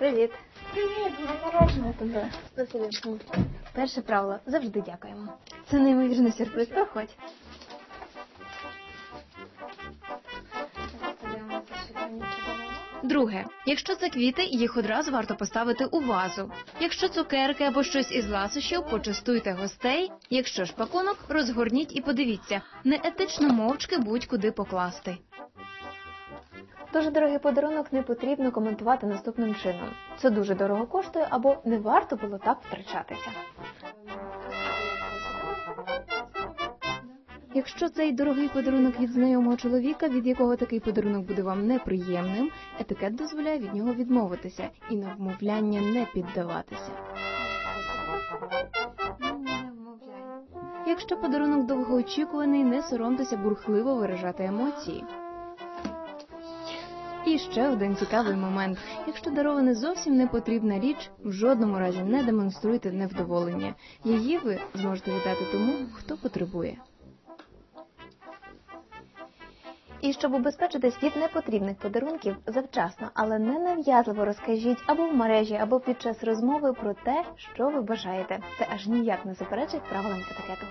Привіт. Привіт, народження тебе. Спасибі. Перше правило завжди дякуємо. Це неймовірний сюрприз. Проходь. Друге, якщо це квіти, їх одразу варто поставити у вазу. Якщо цукерки або щось із ласощів, почастуйте гостей. Якщо ж пакунок, розгорніть і подивіться. Неетично мовчки будь-куди покласти. Дуже дорогий подарунок не потрібно коментувати наступним чином. Це дуже дорого коштує або не варто було так втрачатися. Якщо цей дорогий подарунок від знайомого чоловіка, від якого такий подарунок буде вам неприємним, етикет дозволяє від нього відмовитися і на вмовляння не піддаватися. Якщо подарунок довгоочікуваний, не соромтеся бурхливо виражати емоції. І ще один цікавий момент. Якщо дарована зовсім не потрібна річ, в жодному разі не демонструйте невдоволення. Її ви зможете віддати тому, хто потребує. І щоб убезпечитись від непотрібних подарунків завчасно, але не нав'язливо розкажіть або в мережі, або під час розмови про те, що ви бажаєте. Це аж ніяк не заперечить правилам етикету.